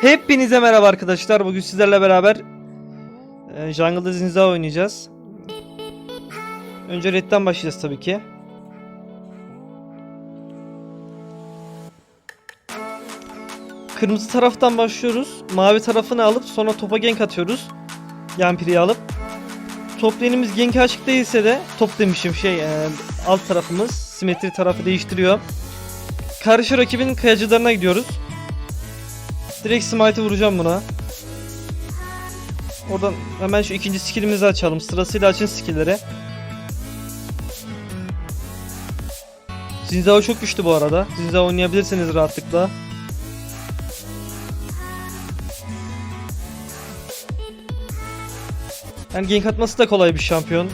Hepinize merhaba arkadaşlar. Bugün sizlerle beraber e, Jungle'da Zinza oynayacağız. Önce Red'den başlayacağız tabii ki. Kırmızı taraftan başlıyoruz. Mavi tarafını alıp sonra topa gank atıyoruz. Yampiri'yi alıp. Top lane'imiz gank'e açık değilse de top demişim şey e, alt tarafımız simetri tarafı değiştiriyor. Karşı rakibin kayacılarına gidiyoruz. Direkt smite'ı vuracağım buna. Oradan hemen şu ikinci skillimizi açalım. Sırasıyla açın skillleri. Zinzao çok güçlü bu arada. Zinzao oynayabilirsiniz rahatlıkla. Yani gank atması da kolay bir şampiyon.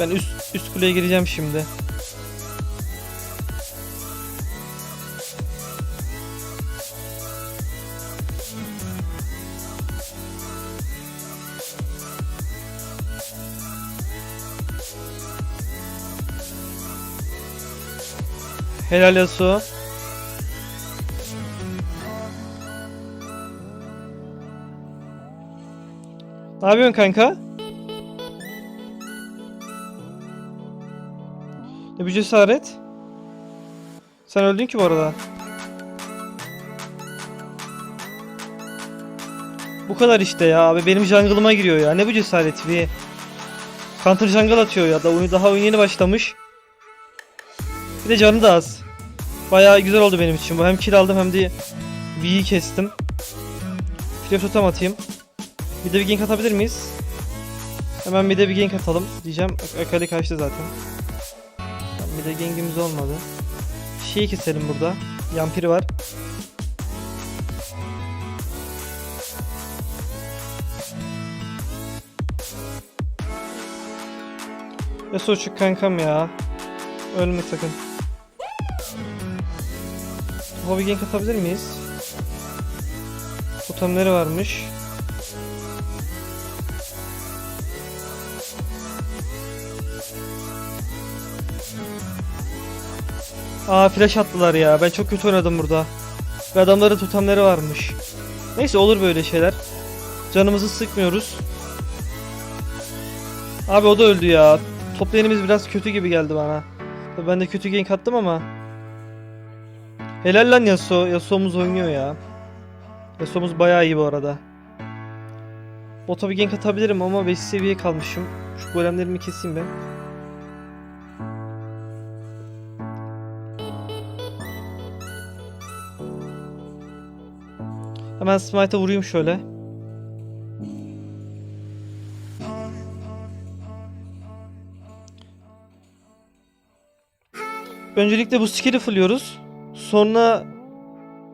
Ben üst üst kuleye gireceğim şimdi. Helal Yasuo. Ne yapıyorsun kanka? Ne bir cesaret? Sen öldün ki bu arada. Bu kadar işte ya abi benim jungle'ıma giriyor ya. Ne bu cesaret bir. Counter jungle atıyor ya da oyunu daha oyun yeni başlamış. Bir de canı da az. Bayağı güzel oldu benim için bu. Hem kill aldım hem de V'yi kestim. Flash totem atayım. Bir de bir gank atabilir miyiz? Hemen bir de bir gank atalım diyeceğim. Ak- Akali kaçtı zaten. Bir de gankimiz olmadı. Şeyi keselim burada. Yampiri var. Yasuo çık kankam ya. Ölme sakın. Hobby gank atabilir miyiz? Totemleri varmış. Aa flash attılar ya. Ben çok kötü oynadım burada. Ve adamların totemleri varmış. Neyse olur böyle şeyler. Canımızı sıkmıyoruz. Abi o da öldü ya. Top lane'imiz biraz kötü gibi geldi bana. Ben de kötü gank attım ama. Helal lan Yasuo. Yasuo'muz oynuyor ya. Yasuo'muz bayağı iyi bu arada. Bota bir gank atabilirim ama 5 seviye kalmışım. Şu golemlerimi keseyim ben. Hemen smite'a vurayım şöyle. Öncelikle bu skill'i fırlıyoruz. Sonra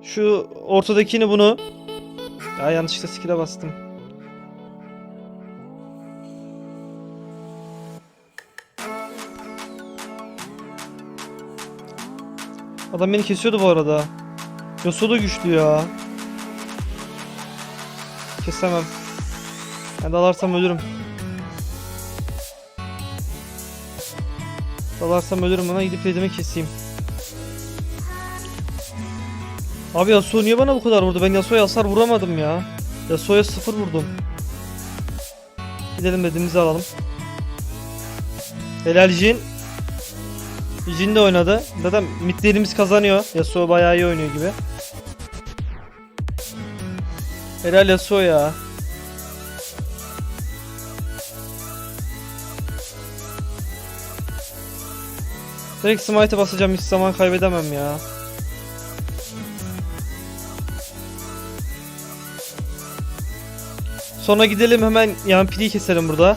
şu ortadakini bunu ya yanlışlıkla skill'e bastım. Adam beni kesiyordu bu arada. Yasuo da güçlü ya. Kesemem. Ben dalarsam ölürüm. Dalarsam ölürüm ona gidip redimi keseyim. Abi Yasuo niye bana bu kadar vurdu? Ben Yasuo'ya hasar vuramadım ya. Yasuo'ya sıfır vurdum. Gidelim redimizi alalım. Helal Jin. Jin de oynadı. Zaten midlerimiz kazanıyor. Yasuo bayağı iyi oynuyor gibi. Helal Yasuo ya. Direkt smite'e basacağım hiç zaman kaybedemem ya. Sonra gidelim hemen Yampiri'yi keselim burada.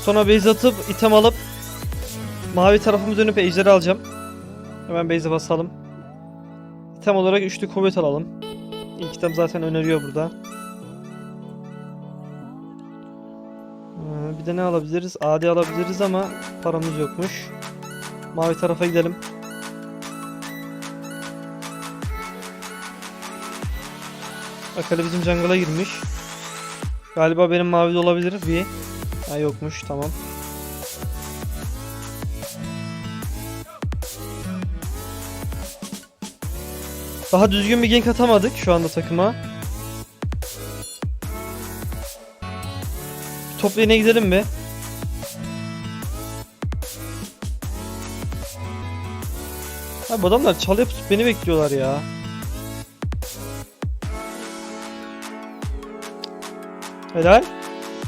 Sonra base atıp item alıp mavi tarafımı dönüp ejderi alacağım. Hemen base'e basalım. İtem olarak üçlü kuvvet alalım. İlk item zaten öneriyor burada. Ee, Bir de ne alabiliriz? AD alabiliriz ama paramız yokmuş. Mavi tarafa gidelim. Akali bizim jungle'a girmiş. Galiba benim mavi olabilir. Bir. Ha yokmuş tamam. Daha düzgün bir gank atamadık şu anda takıma. Top lane'e gidelim mi? Abi adamlar çalıp beni bekliyorlar ya. Helal.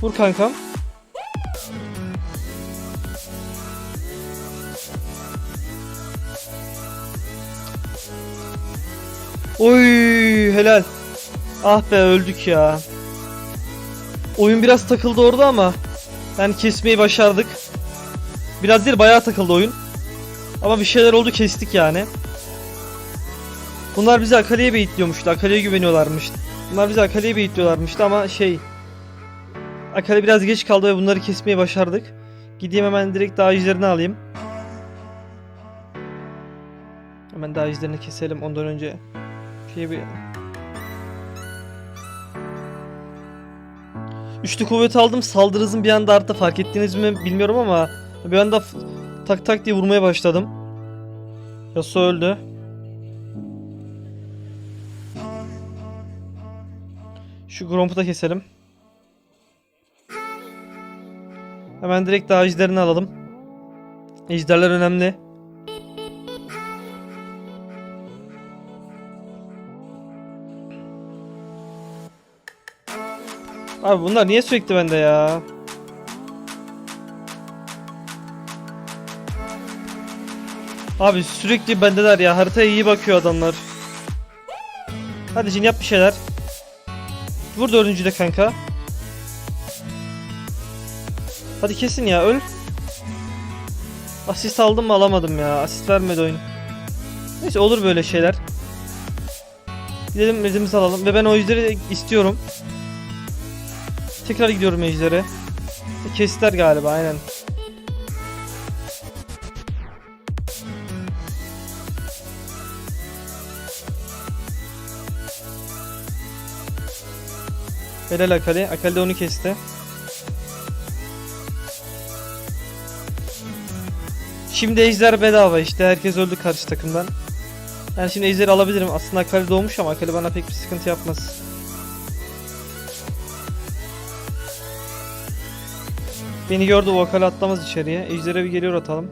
Vur kankam. Oy helal. Ah be öldük ya. Oyun biraz takıldı orada ama yani kesmeyi başardık. Biraz değil bayağı takıldı oyun. Ama bir şeyler oldu kestik yani. Bunlar bizi Akali'ye beyitliyormuştu. Akali'ye güveniyorlarmış. Bunlar bizi Akali'ye beyitliyorlarmıştı ama şey... Akali biraz geç kaldı ve bunları kesmeyi başardık. Gideyim hemen direkt daha izlerini alayım. Hemen daha izlerini keselim ondan önce. Şey bir... Üçlü kuvvet aldım. Saldırı hızım bir anda arttı. Fark ettiniz mi bilmiyorum ama bir anda tak tak diye vurmaya başladım. Yasuo öldü. Şu Gromp'u da keselim. Hemen direkt daha ejderini alalım. Ejderler önemli. Abi bunlar niye sürekli bende ya? Abi sürekli bendeler ya. Haritaya iyi bakıyor adamlar. Hadi Jin yap bir şeyler. Vur dördüncü de kanka. Hadi kesin ya öl. Asist aldım mı alamadım ya. Asist vermedi oyun. Neyse olur böyle şeyler. Gidelim mezimizi alalım. Ve ben o yüzleri istiyorum. Tekrar gidiyorum ejdere. Kestiler galiba aynen. Helal Akali. Akali de onu kesti. Şimdi ejder bedava işte. Herkes öldü karşı takımdan. Yani şimdi ejderi alabilirim. Aslında Akali doğmuş ama Akali bana pek bir sıkıntı yapmaz. Beni gördü o Akali atlamaz içeriye. Ejder'e bir geliyor atalım.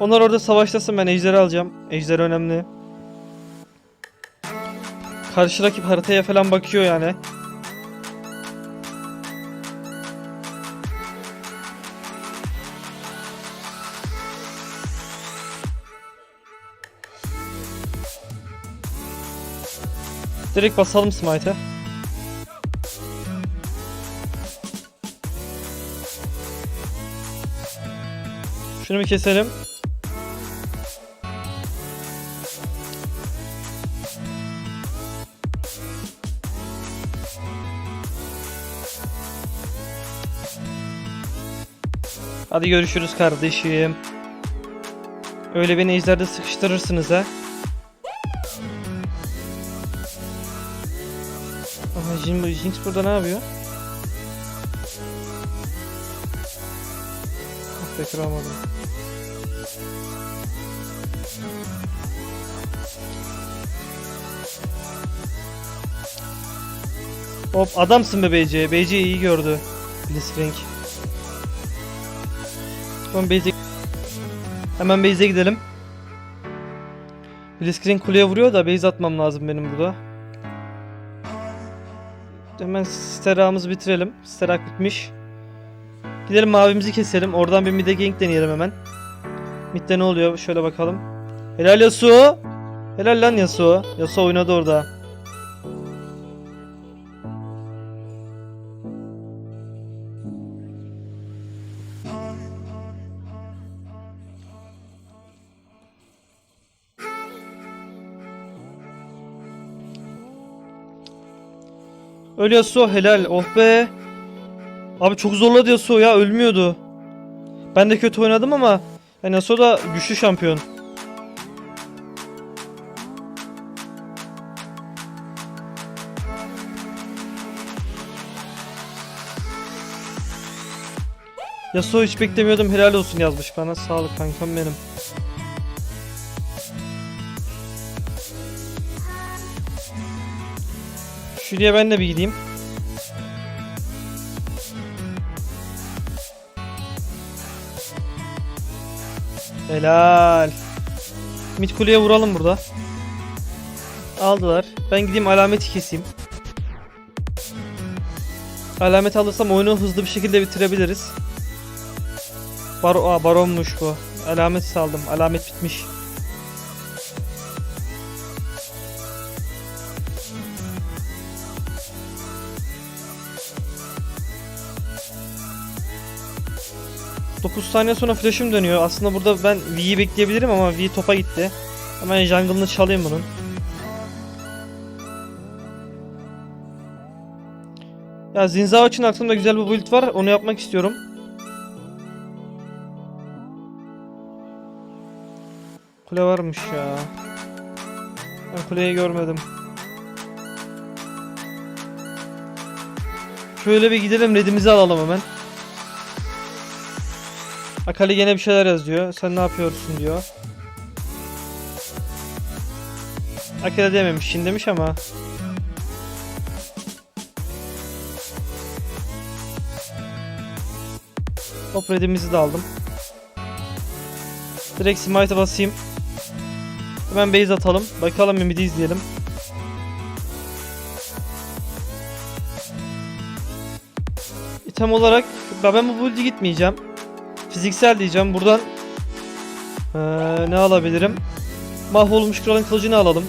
Onlar orada savaştasın ben Ejder'i alacağım. Ejder önemli. Karşı rakip haritaya falan bakıyor yani. Direkt basalım smite'e. Şunu bir keselim. Hadi görüşürüz kardeşim. Öyle beni ejderde sıkıştırırsınız ha. Jin, Jinx burada ne yapıyor? Ah be kıramadım. Hop adamsın be BC. BC iyi gördü. Blitzcrank. Tamam base'e Hemen base'e gidelim. Blitzcrank kuleye vuruyor da base atmam lazım benim burada. Hemen steramızı bitirelim. Sterak bitmiş. Gidelim mavimizi keselim. Oradan bir mid'e gank deneyelim hemen. Mid'de ne oluyor? Şöyle bakalım. Helal Yasuo. Helal lan Yasuo. Yasuo oynadı orada. Öl Yasuo helal. Oh be. Abi çok zorladı Yasuo ya ölmüyordu. Ben de kötü oynadım ama yani Yasuo da güçlü şampiyon. Yasuo hiç beklemiyordum helal olsun yazmış bana. Sağlık kankam benim. Şuraya ben de bir gideyim. Helal. Mid kuleye vuralım burada. Aldılar. Ben gideyim alameti keseyim. Alamet alırsam oyunu hızlı bir şekilde bitirebiliriz. Baro Aa, baronmuş bu. Alamet saldım. Alamet bitmiş. Dokuz saniye sonra flash'ım dönüyor. Aslında burada ben V'yi bekleyebilirim ama V topa gitti. Hemen jungle'ını çalayım bunun. Ya Zinzao için aklımda güzel bir build var. Onu yapmak istiyorum. Kule varmış ya. Ben kuleyi görmedim. Şöyle bir gidelim redimizi alalım hemen. Akali gene bir şeyler yazıyor. Sen ne yapıyorsun diyor. Akali dememiş, Shin demiş ama. Hop redimizi de aldım. Direkt smite'a basayım. Hemen base atalım. Bakalım midi izleyelim. İtem olarak ben bu build'e gitmeyeceğim. Fiziksel diyeceğim. Buradan eee, ne alabilirim? Mahvolmuş kralın kılıcını alalım.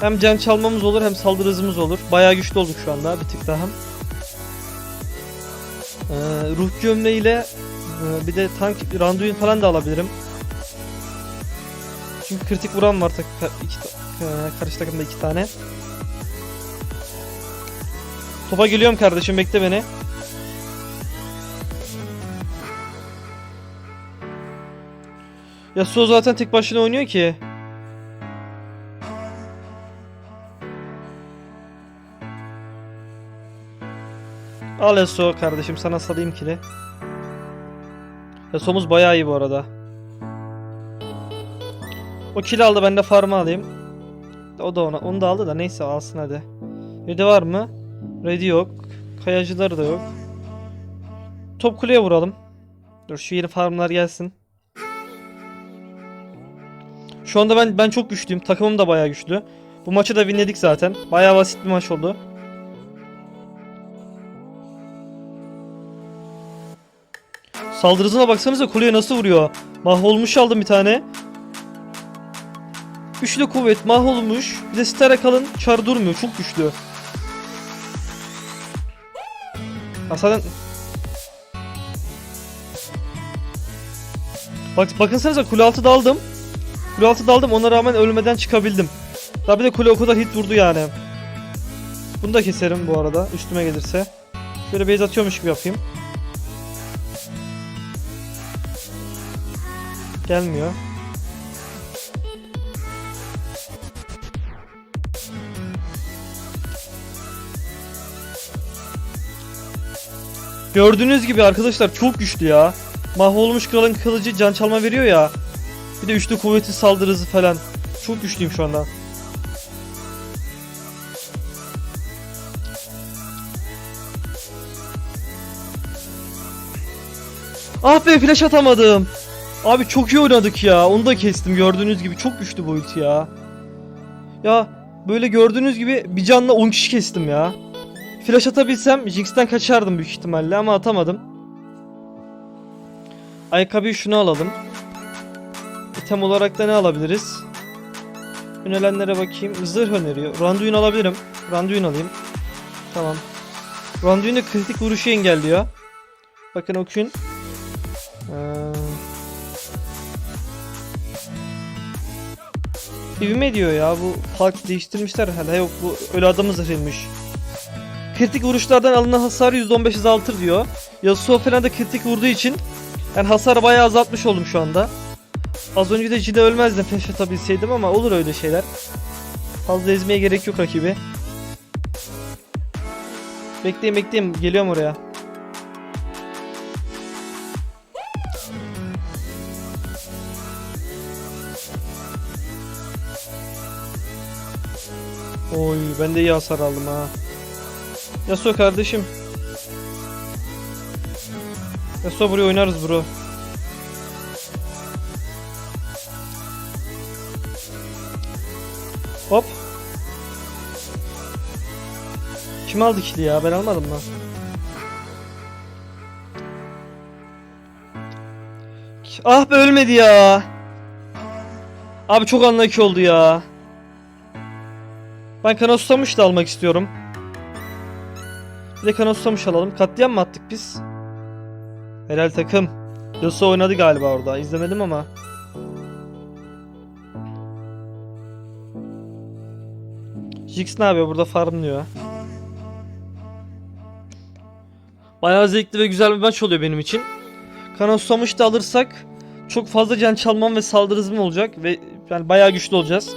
Hem can çalmamız olur hem saldırı hızımız olur. Bayağı güçlü olduk şu anda bir tık daha. Ee, ruh gömleğiyle e, bir de tank randuin falan da alabilirim. Çünkü kritik vuran var tak ka- iki e, karşı takımda iki tane. Topa geliyorum kardeşim bekle beni. Yasuo zaten tek başına oynuyor ki. Al Yasuo kardeşim sana salayım kili. Yasuo'muz bayağı iyi bu arada. O kill aldı ben de farmı alayım. O da ona onu da aldı da neyse alsın hadi. Ready var mı? Ready yok. Kayacıları da yok. Top kuleye vuralım. Dur şu yeni farmlar gelsin. Şu anda ben ben çok güçlüyüm. Takımım da bayağı güçlü. Bu maçı da winledik zaten. Bayağı basit bir maç oldu. Saldırısına baksanıza kuleye nasıl vuruyor. Mahvolmuş aldım bir tane. Üçlü kuvvet mahvolmuş. Bir de stara kalın çar durmuyor. Çok güçlü. Hasan Bak bakınsanıza kule altı daldım. Kule altı daldım ona rağmen ölmeden çıkabildim. Daha bir de kule o kadar hit vurdu yani. Bunu da keserim bu arada üstüme gelirse. Şöyle base atıyormuş gibi yapayım. Gelmiyor. Gördüğünüz gibi arkadaşlar çok güçlü ya. Mahvolmuş kralın kılıcı can çalma veriyor ya. Bir de üçlü kuvveti saldırı hızı falan. Çok güçlüyüm şu anda. Ah be flash atamadım. Abi çok iyi oynadık ya. Onu da kestim gördüğünüz gibi. Çok güçlü bu ulti ya. Ya böyle gördüğünüz gibi bir canla 10 kişi kestim ya. Flash atabilsem Jinx'ten kaçardım büyük ihtimalle ama atamadım. Ayakkabıyı şunu alalım. İtem olarak da ne alabiliriz? Önelenlere bakayım. Zırh öneriyor. Randuin alabilirim. Randuin alayım. Tamam. Randuin de kritik vuruşu engelliyor. Bakın okuyun. Ee... Evime diyor ya bu fark değiştirmişler herhalde. Yok bu ölü adamı zırhıymış. Kritik vuruşlardan alınan hasarı %15 azaltır diyor. Yasuo falan da kritik vurduğu için yani hasarı bayağı azaltmış oldum şu anda. Az önce de Jide ölmezdim peş atabilseydim ama olur öyle şeyler. Fazla ezmeye gerek yok rakibi. Bekleyin bekleyin geliyorum oraya. Oy ben de iyi hasar aldım ha. Yasuo kardeşim. Yasuo buraya oynarız bro. Hop. Kim aldı kili ya? Ben almadım mı? Ah be ölmedi ya. Abi çok anlaki oldu ya. Ben kana susamış da almak istiyorum. Bir de kana susamış alalım. Katliam mı attık biz? Helal takım. Yasuo oynadı galiba orada. İzlemedim ama. Jix ne yapıyor? Burada farmlıyor. Bayağı zevkli ve güzel bir maç oluyor benim için. Kana susamış da alırsak çok fazla can çalmam ve saldırı hızım olacak ve yani bayağı güçlü olacağız.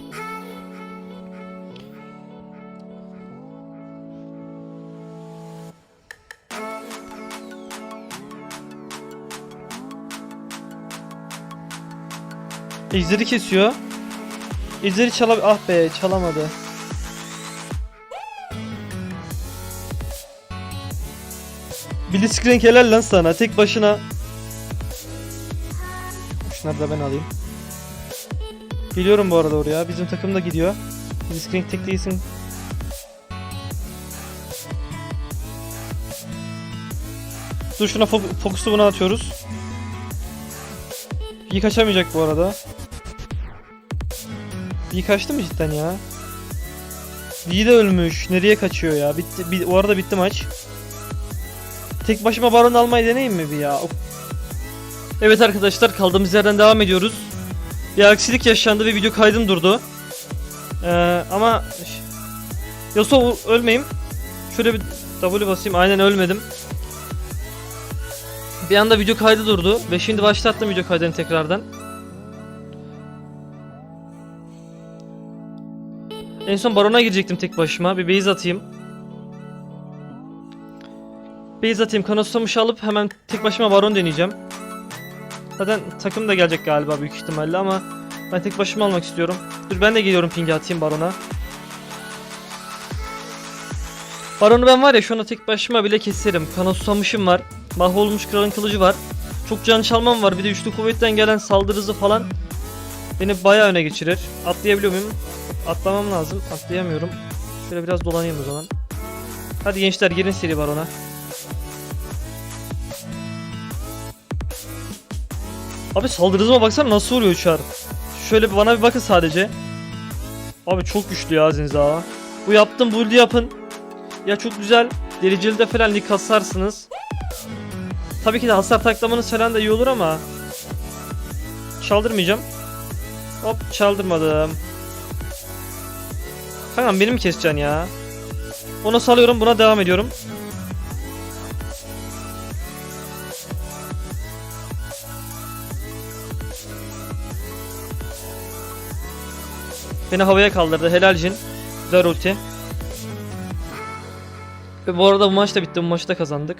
Ejderi kesiyor. Ejderi çalab... Ah be çalamadı. Blitzcrank helal lan sana tek başına. Şunları da ben alayım. Geliyorum bu arada oraya. Bizim takım da gidiyor. Blitzcrank tek değilsin. Dur şuna fok fokusu buna atıyoruz. İyi kaçamayacak bu arada. İyi kaçtı mı cidden ya? İyi de ölmüş. Nereye kaçıyor ya? Bitti. Bi o arada bitti maç. Tek başıma baron almayı deneyeyim mi bir ya? Evet arkadaşlar kaldığımız yerden devam ediyoruz. Bir aksilik yaşandı ve video kaydım durdu. Ee, ama Yasuo ölmeyeyim. Şöyle bir W basayım. Aynen ölmedim. Bir anda video kaydı durdu ve şimdi başlattım video kaydını tekrardan. En son barona girecektim tek başıma. Bir base atayım. Base atayım. Kanoslamış alıp hemen tek başıma baron deneyeceğim. Zaten takım da gelecek galiba büyük ihtimalle ama ben tek başıma almak istiyorum. Dur ben de geliyorum pingi atayım barona. Baronu ben var ya şu anda tek başıma bile keserim. Kana var. Mahvolmuş kralın kılıcı var. Çok can çalmam var. Bir de üçlü kuvvetten gelen saldırı falan beni bayağı öne geçirir. Atlayabiliyor muyum? Atlamam lazım. Atlayamıyorum. Şöyle biraz dolanayım o zaman. Hadi gençler girin seri barona. Abi saldırı hızıma baksana nasıl vuruyor uçar. Şöyle bana bir bakın sadece. Abi çok güçlü ya Zinza. Bu yaptım build'i yapın. Ya çok güzel. Dereceli de falan lig kasarsınız. Tabii ki de hasar taklamanız falan da iyi olur ama Çaldırmayacağım. Hop çaldırmadım. Kankam benim keseceksin ya? Onu salıyorum buna devam ediyorum. Beni havaya kaldırdı. Helal Jin. Güzel ulti. Ve bu arada bu maç da bitti. Bu maçı da kazandık.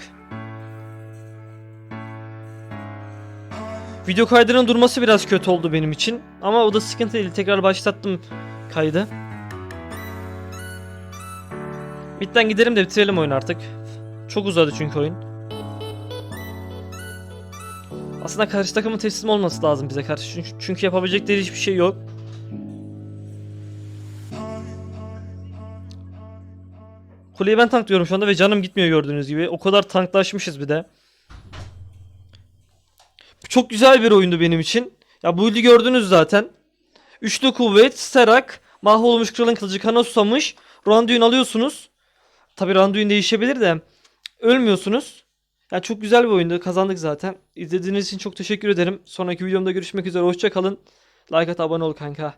Video kaydının durması biraz kötü oldu benim için. Ama o da sıkıntı değil. Tekrar başlattım kaydı. Midden gidelim de bitirelim oyunu artık. Çok uzadı çünkü oyun. Aslında karşı takımın teslim olması lazım bize karşı. Çünkü, çünkü yapabilecekleri hiçbir şey yok. Kuleyi ben tanklıyorum şu anda ve canım gitmiyor gördüğünüz gibi. O kadar tanklaşmışız bir de. Çok güzel bir oyundu benim için. Ya bu ildi gördünüz zaten. Üçlü kuvvet, Sterak, mahvolmuş kralın kılıcı kana susamış. Randuin alıyorsunuz. Tabi Randuin değişebilir de. Ölmüyorsunuz. Ya çok güzel bir oyundu. Kazandık zaten. İzlediğiniz için çok teşekkür ederim. Sonraki videomda görüşmek üzere. Hoşça kalın. Like at abone ol kanka.